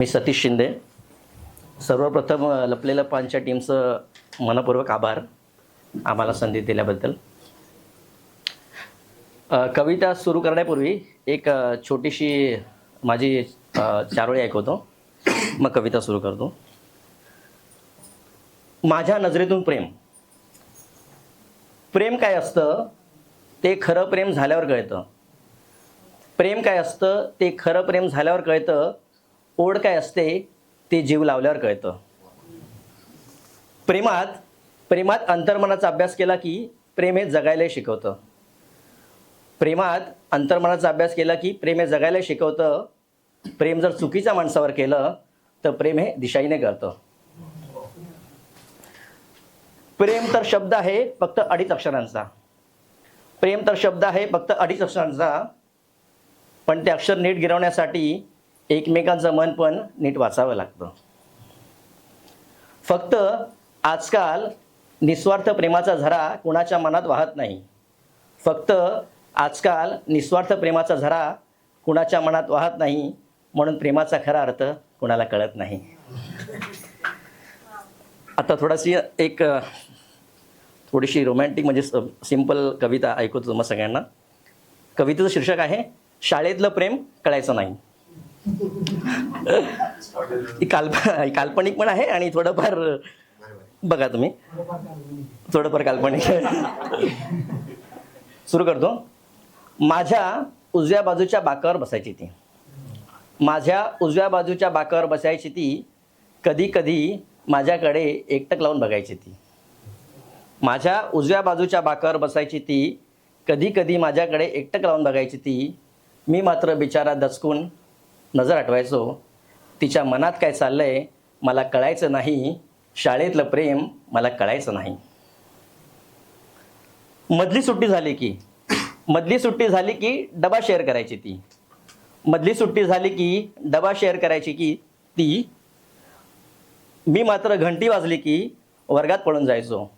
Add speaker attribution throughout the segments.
Speaker 1: मी सतीश शिंदे. सर्वप्रथम लपलेल्या पानच्या टीमचं मनपूर्वक आभार आम्हाला संधी दिल्याबद्दल. कविता सुरू करण्यापूर्वी एक छोटीशी माझी चारोळी ऐकवतो. मग कविता सुरू करतो. माझ्या नजरेतून प्रेम. प्रेम काय असतं? ते खरं प्रेम झाल्यावर कळतं. प्रेम काय असतं? ते खरं प्रेम झाल्यावर कळतं. ओढ काय असते ते जीव लावल्यावर कळतं. प्रेमात प्रेमात अंतर्मनाचा अभ्यास केला की प्रेम हे जगायला शिकवतं. प्रेमात अंतर्मनाचा अभ्यास केला की प्रेम हे जगायला शिकवतं. प्रेम जर चुकीच्या माणसावर केलं तर प्रेम हे दिशाहीने करतं. प्रेम तर शब्द आहे फक्त अडीच अक्षरांचा. प्रेम तर शब्द आहे फक्त अडीच अक्षरांचा. पण ते अक्षर नीट गिरवण्यासाठी एकमेकांचं मन पण नीट वाचावं लागतं. फक्त आजकाल निस्वार्थ प्रेमाचा झरा कुणाच्या मनात वाहत नाही. फक्त आजकाल निस्वार्थ प्रेमाचा झरा कुणाच्या मनात वाहत नाही म्हणून प्रेमाचा खरा अर्थ कुणाला कळत नाही. आता थोडीशी एक थोडीशी रोमॅन्टिक म्हणजे सिंपल कविता ऐकतो तुम्हाला सगळ्यांना. कवितेचं शीर्षक आहे शाळेतलं प्रेम कळायचं नाही. काल्प काल्पनिक पण आहे आणि थोडंफार बघा तुम्ही. थोडंफार काल्पनिक. सुरू करतो. माझ्या उजव्या बाजूच्या बाकावर बसायची ती. माझ्या उजव्या बाजूच्या बाकावर बसायची ती कधी कधी माझ्याकडे एकटक लावून बघायची ती. माझ्या उजव्या बाजूच्या बाकावर बसायची ती कधी कधी माझ्याकडे एकटक लावून बघायची ती. मी मात्र बिचारा दचकून नजर आठवायचो तिच्या मनात काय चाललंय मला कळायचं नाही. शाळेतलं प्रेम मला कळायचं नाही. मधली सुट्टी झाली की मधली सुट्टी झाली की डबा शेअर करायची ती. मधली सुट्टी झाली की डबा शेअर करायची की ती. मी मात्र घंटी वाजली की वर्गात पळून जायचो.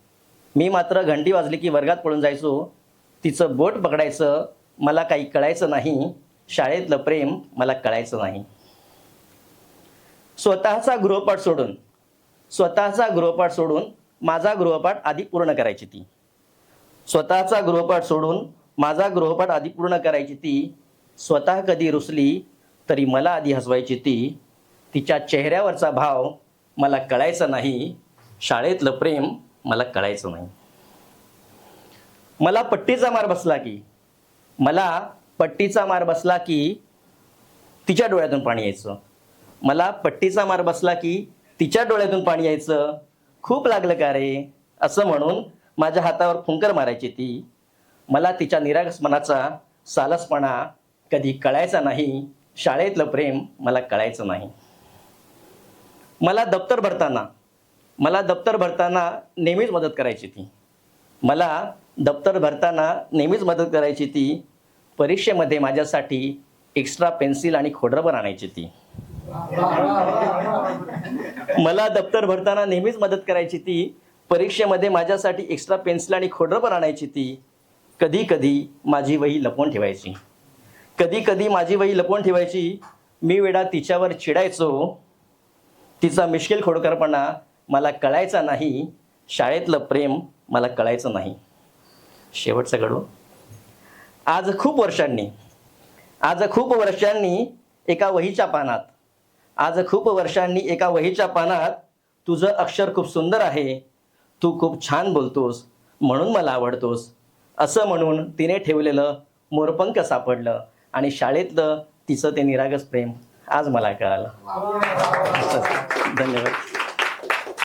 Speaker 1: मी मात्र घंटी वाजली की वर्गात पळून जायचो. तिचं बोट पकडायचं मला काही कळायचं नाही. शाळेतलं प्रेम मला कळायचं नाही. स्वतःचा गृहपाठ सोडून स्वतःचा गृहपाठ सोडून माझा गृहपाठ आधी पूर्ण करायची ती. स्वतःचा गृहपाठ सोडून माझा गृहपाठ आधी पूर्ण करायची ती स्वतः कधी रुसली तरी मला आधी हसवायची ती तिच्या चेहऱ्यावरचा भाव मला कळायचा नाही शाळेतलं प्रेम मला कळायचं नाही. मला पट्टीचा मार बसला की मला पट्टीचा मार बसला की तिच्या डोळ्यातून पाणी यायचं. मला पट्टीचा मार बसला की तिच्या डोळ्यातून पाणी यायचं. खूप लागलं का रे? असं म्हणून माझ्या हातावर फुंकर मारायची ती. मला तिच्या निरागसपणाचा सालसपणा कधी कळायचा नाही. शाळेतलं प्रेम मला कळायचं नाही. मला दप्तर भरताना मला दप्तर भरताना नेहमीच मदत करायची ती. मला दप्तर भरताना नेहमीच मदत करायची ती. परीक्षेमध्ये माझ्यासाठी एक्स्ट्रा पेन्सिल आणि खोडरबर आणायची ती. मला दप्तर भरताना नेहमीच मदत करायची ती. परीक्षेमध्ये माझ्यासाठी एक्स्ट्रा पेन्सिल आणि खोडरबर आणायची ती. कधी कधी माझी वही लपवून ठेवायची. कधी कधी माझी वही लपवून ठेवायची. मी वेळा तिच्यावर चिडायचो. तिचा मिश्किल खोडकरपणा मला कळायचा नाही. शाळेतलं प्रेम मला कळायचं नाही. शेवटचं घडू आज खूप वर्षांनी आज खूप वर्षांनी एका वहीच्या पानात आज खूप वर्षांनी एका वहीच्या पानात तुझं अक्षर खूप सुंदर आहे तू खूप छान बोलतोस म्हणून मला आवडतोस. असं म्हणून तिने ठेवलेलं मोरपंख सापडलं आणि शाळेतलं तिचं ते निरागस प्रेम आज मला कळालं. धन्यवाद.